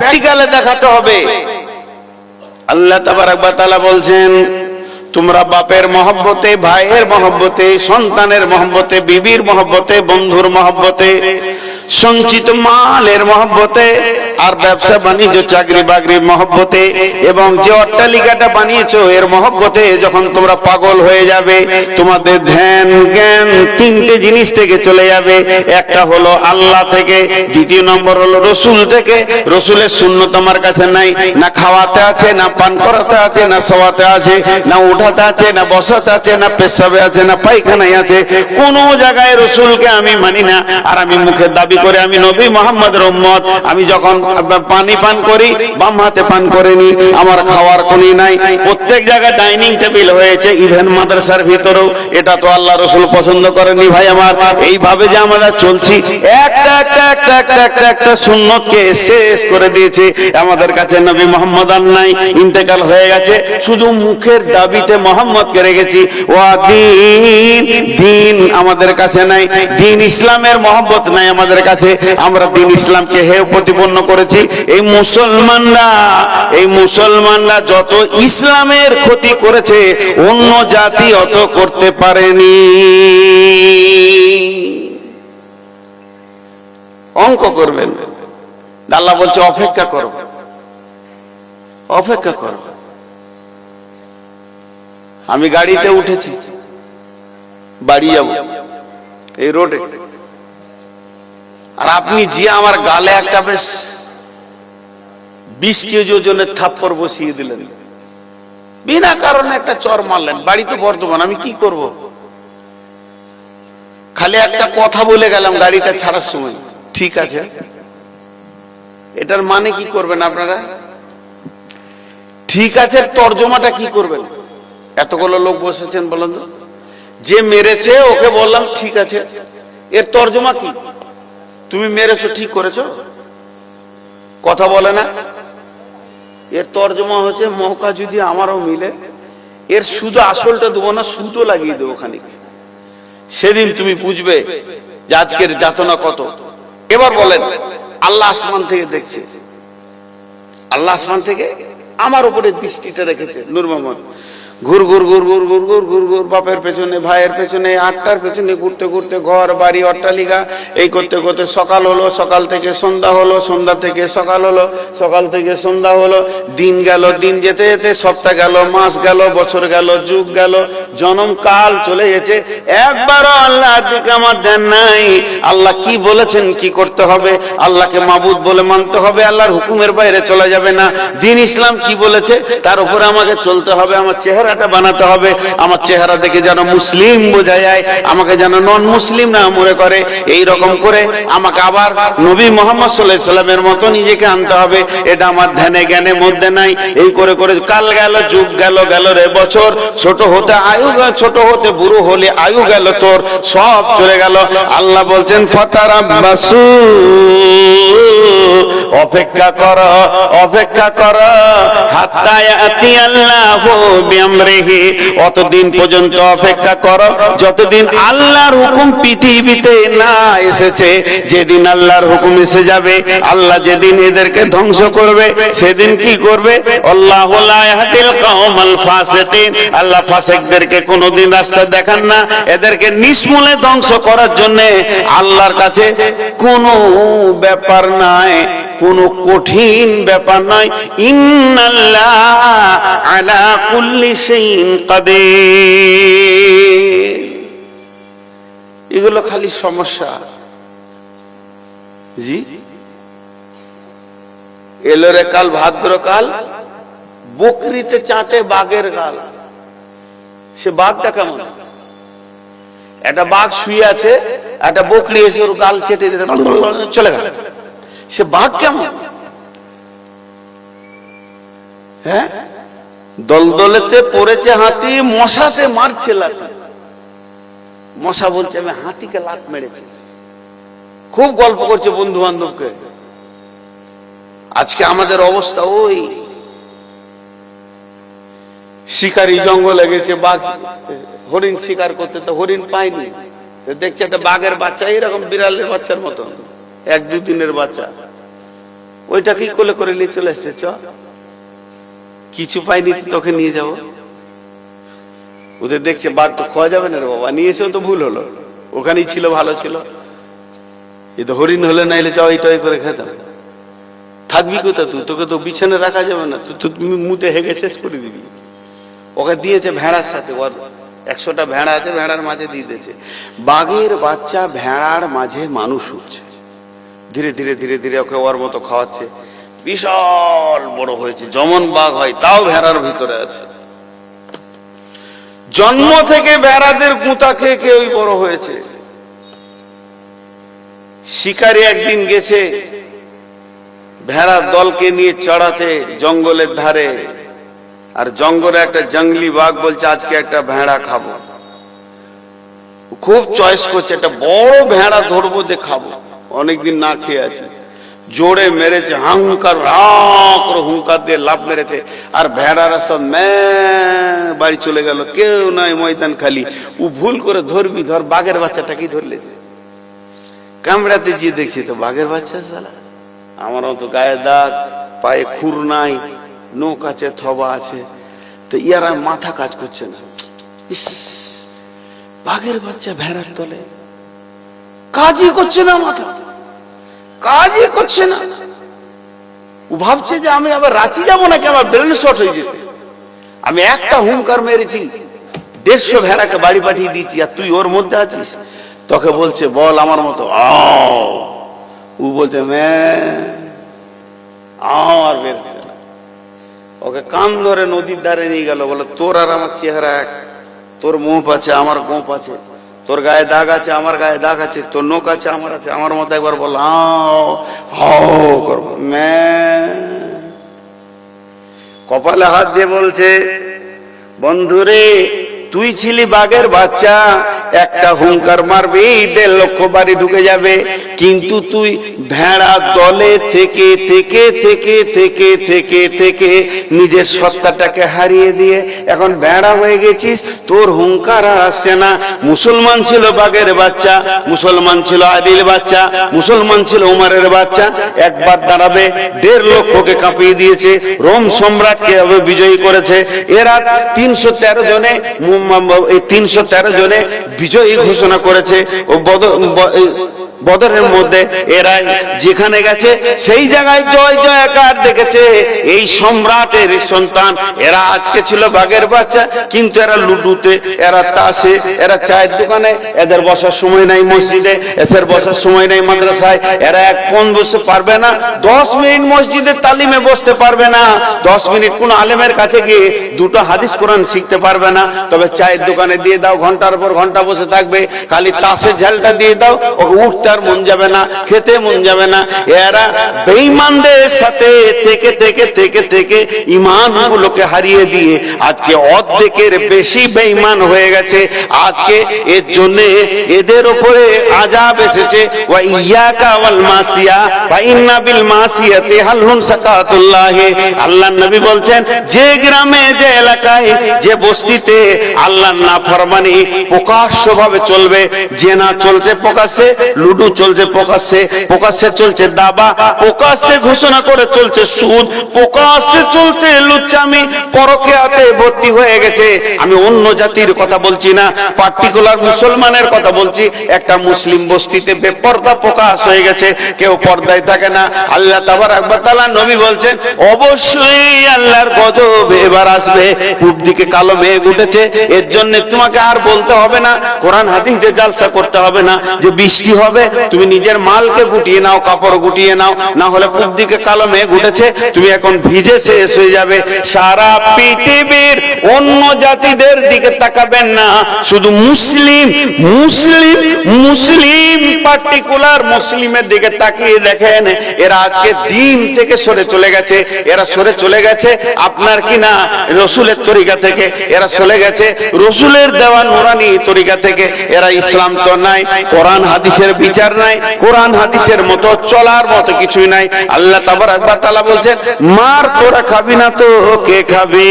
প্র্যাকটিক্যালে দেখাতে হবে। আল্লাহ তাবারাক বলছেন, তোমরা বাপের মহব্বতে, ভাইয়ের মহব্বতে, সন্তানের মহব্বতে, বিবির মহব্বতে, বন্ধুর মহব্বতে সঞ্চিত মালের মহব্বতে আর ব্যবসা, বাণিজ্য, চাকরি বাকরির মহব্বতে এবং যে অট্টালিকাটা বানিয়েছো, এর মহব্বতে যখন তোমরা পাগল হয়ে যাবে, তোমাদের ধ্যান, জ্ঞান তিনটে জিনিস থেকে চলে যাবে। একটা হলো আল্লাহ থেকে, দ্বিতীয় নম্বর হলো রসুল থেকে। রসুলের শূন্য তোমার কাছে নাই, না খাওয়াতে আছে, না পান করাতে আছে, না সওয়াতে আছে, না উঠাতে আছে, না বসাতে আছে, না পেশাবে আছে, না পায়খানায় আছে। কোন জায়গায় রসুলকে আমি মানি না, আর আমি মুখে দাবি করে আমি নবী মোহাম্মদ রহমত আমি যখন পানি পান করি, বাম হাতে পান করিনি আমার খাওয়ার কোনি নাই। প্রত্যেক জায়গায় ডাইনিং টেবিল হয়েছে, ইভেন মাদ্রাসার ভিতরেও। এটা তো আল্লাহ রসুল পছন্দ করেনি ভাই আমার। এইভাবে যে আমরা চলছি, একটা একটা একটা একটা একটা একটা সুন্নতকে শেষ করে দিয়েছে। আমাদের কাছে নবী মোহাম্মদ আর নাই, ইন্তেকাল হয়ে গেছে। শুধু মুখের দাবিতে মোহাম্মদকে রেখেছি। ও দিন দিন আমাদের কাছে নাই, দিন ইসলামের মহব্বত নাই আমাদের কাছে আমরা দিন ইসলামকে হেয় প্রতিপন্ন করেছি। এই মুসলমানরা এই মুসলমানরা যত ইসলামের ক্ষতি করেছে, অন্য জাতি অত করতে পারেনি। অঙ্ক করবেন। আল্লাহ বলছে, অপেক্ষা করো। অপেক্ষা করো। আমি গাড়িতে উঠেছি। বাড়ি যাব। এই রোডে। আর আপনি যে আমার গালে একটা বেশ বিশ কেজি ওজনের থাপ্পড় বসিয়ে দিলেন। বিনা কারণে একটা চর মারলেন। বাড়ি তো বর্ধমান আমি কি করব? খালি একটা কথা বলে গেলাম গাড়িটা ছাড়ার সময়। ঠিক আছে। এটার মানে কি করবেন আপনারা? ঠিক আছে তর্জমাটা কি করবেন? এতগুলো লোক বসেছেন বলেন যে মেরেছে, ওকে বললাম, ঠিক আছে। এর তর্জমা কি? তুমি মেরেছো, ঠিক করেছ? কথা বলে না? এর তর্জমা হচ্ছে মৌকা যদি আমারও মিলে, এর শুধু আসলটা দেবো না সুতো লাগিয়ে দেবো খানিক। সেদিন তুমি বুঝবে যে আজকের যাতনা কত। এবার বলেন, আল্লাহ আসমান থেকে দেখছে। আল্লাহ আসমান থেকে আমার উপরে দৃষ্টিটা রেখেছে, নূর মোহাম্মদ। ঘুর ঘুর ঘুর ঘুর ঘুর ঘুর ঘুর ঘুর, বাপের পেছনে, ভাইয়ের পেছনে, আটটার পেছনে ঘুরতে ঘুরতে ঘর, বাড়ি, অট্টালিকা, এই করতে করতে সকাল হলো, সকাল থেকে সন্ধ্যা হলো, সন্ধ্যা থেকে সকাল হলো, সকাল থেকে সন্ধ্যা হলো, দিন গেল, দিন যেতে যেতে সপ্তাহ গেল, মাস গেল, বছর গেল, যুগ গেল, জনম কাল চলে গেছে একবারও আল্লাহর দিকে আমার ধ্যান নাই, আল্লাহ কি বলেছেন, কি করতে হবে, আল্লাহকে মাবুদ বলে মানতে হবে, আল্লাহর হুকুমের বাইরে চলে যাবে না, দিন ইসলাম কি বলেছে, তার উপরে আমাকে চলতে হবে, আমার চেহারাটা বানাতে হবে। আমার চেহারা দেখে যেন মুসলিম বোঝা যায়, আমাকে যেন নন মুসলিম না মনে করে। এই রকম করে আমাকে আবার নবী মোহাম্মদ সাল্লাহ সাল্লামের মতো নিজেকে আনতে হবে। এটা আমার ধ্যানে জ্ঞানের মধ্যে নাই। এই করে করে কাল গেল, যুগ গেল গেল রে বছর। ছোট হতে আয়ু ছোট হতে বুড়ো হলে আয়ু গেল তোর। সব চলে গেল। আল্লাহ বলছেন, ফতারাব্বাসু। অপেক্ষা কর অপেক্ষা কর। হাত্তা ইয়াতি আল্লাহু বিআমরিহি অতদিন পর্যন্ত অপেক্ষা যতদিন আল্লাহর হুকুম পৃথিবীতে না এসেছে, যেদিন আল্লাহর হুকুম এসে যাবে, আল্লাহ যেদিন এদেরকে ধ্বংস করবে, সেদিন কি করবে? আল্লাহ ফাসিকদেরকে কোনোদিন রাস্তা দেখান না। এদেরকে নিষ্মূলে ধ্বংস করার জন্য আল্লাহর কাছে কোনো ব্যাপার নাই। কোনো কঠিন ব্যাপার নয়। ইন্নাল্লাহ আলা কুল্লি শাইইন এগুলো খালি সমস্যা। জি? এলো রে কাল, ভাদ্র কাল, বকরিতে চাটে বাঘের গাল। সে বাঘটা কেমন? একটা বাঘ শুয়ে আছে, একটা বকরি এসে ওর গাল চেটে চলে গেল। সে বাঘ কেমন? হ্যাঁ? দলদলেতে পড়েছে হাতি, মশাতে মারছে লাথি। মশা বলছে, আমি হাতিকে লাত মেরেছি। খুব গল্প করছে বন্ধু বান্ধবকে আজকে আমাদের অবস্থা ওই। শিকারি জঙ্গলে গেছে, বাঘ, হরিণ শিকার করতে, তো হরিণ পায়নি। দেখছে একটা বাঘের বাচ্চা এরকম বিড়ালের বাচ্চার মতো এক দুই দিনের বাচ্চা। ওইটাকেই কোলে করে নিয়ে চলে এসছে? কিছু পাইনি তোকে নিয়ে যাব। ওদের দেখছে বাদ তো খাওয়া যাবে না রে বাবা, নিয়ে এসেও তো ভুল হলো। ওখানেই ছিল, ভালো ছিল। এ তো হরিণ হলে না এলে চাই টয় করে খেতাম। থাকবি কোথা তুই? তোকে তো বিছানে রাখা যাবে না। তুই তুমি মুতে হেগে শেষ করে দিবি। ওকে দিয়েছে ভেড়ার সাথে। ওর একশোটা ভেড়া আছে, ভেড়ার মাঝে দিয়ে দিয়েছে। বাঘের বাচ্চা ভেড়ার মাঝে মানুষ উঠছে। ধীরে ধীরে ধীরে ধীরে ওকে ওর মতো খাওয়াচ্ছে। বিশাল বড় হয়েছে, যেমন বাঘ হয়, তাও ভেড়ার ভিতরে আছে। জন্ম থেকে ভেড়াদের গুঁতা খেয়ে ওই বড় হয়েছে। শিকারি একদিন গেছে ভেড়ার দলকে নিয়ে চড়াতে জঙ্গলের ধারে, আর জঙ্গলে একটা জঙ্গলি বাঘ বলছে, আজকে একটা ভেড়া খাব। খুব চয়েস করছে, একটা বড় ভেড়া ধরবো যে খাব। অনেকদিন না খেয়ে আছে। জোরে মেরেছে হাঙ্কার করে হুঙ্কার দিয়ে লাভ মেরেছে। আর ভেড়ারা সব বাড়ি চলে গেল। কেউ নাই ময়দান খালি। ও ভুল করে ধরবি ধর বাঘের বাচ্চাটাকেই ধরলে। কামড়াতে গিয়ে দেখছি তো বাঘের বাচ্চা সালা আমার মতো গায়ে দাগ পায়ে খুর নাই নোক আছে থবা আছে। তো ইয়ারা মাথা কাজ করছে না। ইস, বাঘের বাচ্চা ভেড়ার তলে। কাজই করছে না মাথা। কাজই করছে না। ও ভাবছে যে আমি আবার রাঁচি যাব নাকি? আমার ব্রেন শর্ট হয়ে যেতে আমি একটা হুমকার মেরেছি, দেড়শো ভেড়াকে বাড়ি পাঠিয়ে দিয়েছি, আর তুই ওর মধ্যে আছিস? তোকে বলছে, বল আমার মতো ও বলছে আর বেরোচ্ছে না। ওকে কান ধরে নদীর ধারে নিয়ে গেল, বলে, তোর আর আমার চেহারা এক, তোর মুখ আছে, আমার গোপ আছে। তোর গায়ে দাগ আছে, আমার গায়ে দাগ আছে, তোর নোক আছে, আমার আছে। আমার মতো একবার বল হাও কপালে হাত দিয়ে বলছে, বন্ধুরে তুই ছিলি বাঘের বাচ্চা, একটা হুঙ্কার মারবি, দেড় লক্ষ বাড়ি ঢুকে যাবে। কিন্তু তুই ভেড়া দলে থেকে থেকে থেকে থেকে থেকে থেকে নিজের সত্তাটাকে হারিয়ে দিয়ে এখন ভেড়া হয়ে গেছিস, তোর হুঙ্কার আসছে না। মুসলমান ছিল বাঘের বাচ্চা, মুসলমান ছিল আদিল বাচ্চা, মুসলমান ছিল উমারের বাচ্চা। একবার দাঁড়াবে, দেড় লক্ষকে কাঁপিয়ে দিয়েছে। রোম সম্রাটকে বিজয়ী করেছে। এরা তিনশো তেরো জনে তিনশো তেরো জনে বিজয়ী ঘোষণা করেছে। ও বদরের মধ্যে এরা যেখানে গেছে সেই জায়গায় জয় জয়কার দেখেছে। এই সম্রাটের সন্তান এরা আজকে ছিল বাঘের বাচ্চা কিন্তু এরা লুডুতে এরা তাসে এরা চায়ের দোকানে এদের বসার সময় নাই মসজিদে এদের বসার সময় নাই মাদ্রাসায়। এরা এক কোন বসতে পারবে না দশ মিনিট মসজিদে তালিমে বসতে পারবে না। দশ মিনিট কোন আলেমের কাছে গিয়ে দুটো হাদিস কোরআন শিখতে পারবে না। তবে চায়ের দোকানে দিয়ে দাও ঘণ্টার পর ঘণ্টা বসে থাকবে। খালি তাসের ঝালটা দিয়ে দাও ওকে উঠতে আর মন যাবে না, খেতে মন যাবে না। এরা বেঈমানদের সাথে থেকে থেকে থেকে থেকে ইমান গুলোকে হারিয়ে দিয়ে আজকে অর্ধেকের বেশি বেঈমান হয়ে গেছে। আজকে এর জন্য এদের উপরে আজাব এসেছে। ওয়া ইয়াকা ওয়াল মাসিয়া বিল মাসিয়াতি সাকাতুল্লাহ। আল্লাহর নবী যে গ্রামে, যে এলাকায়, যে বস্তিতে আল্লাহর নাফরমানি প্রকাশ্যভাবে চলবে জেনা চলছে প্রকাশ্যে চলছে প্রকাশ্যে প্রকাশ্যে চলছে দাবা, প্রকাশ্যে ঘোষণা করে চলছে সুদ, প্রকাশ্যে চলছে লুচ্চামি পরকে হাতে ভর্তি হয়ে গেছে। আমি অন্য জাতির কথা বলছি না পার্টিকুলার মুসলমানের কথা বলছি। একটা মুসলিম বস্তিতে বেপর্দা প্রকাশ হয়ে গেছে, কেউ পর্দায় থাকে না। আল্লাহ তাবার একবার তালা নবী বলছেন, অবশ্যই আল্লাহর গজব এবার আসবে, পূব দিকে কালো মেঘ উঠেছে, এর জন্য তোমাকে আর বলতে হবে না, কোরআন হাদিসে জালসা করতে হবে না, যে বৃষ্টি হবে তুমি নিজের মালকে গুটিয়ে নাও, কাপড় গুটিয়ে নাও, না হলে পূব দিকে কালো মেঘ উঠেছে, তুমি এখন ভিজে শেষ হয়ে যাবে। সারা পৃথিবীর অন্য জাতিদের দিকে তাকাবেন না, শুধু মুসলিম মুসলিম মুসলিম পার্টিকুলার মুসলিমের দিকে তাকিয়ে দেখেন, এরা আজকে দিন থেকে সরে চলে গেছে, এরা সরে চলে গেছে আপনার কি না রসুলের তরিকা থেকে, এরা চলে গেছে রসুলের দেওয়া নুরানি তরিকা থেকে, এরা ইসলাম তো নাই, কোরআন, হাদিসের বিচার নাই, কোরআন হাদিসের মতো, চলার মতো কিছুই নাই। আল্লাহ তাবার একবার তালা বলছেন, মার তোরা খাবি না তো কে খাবি।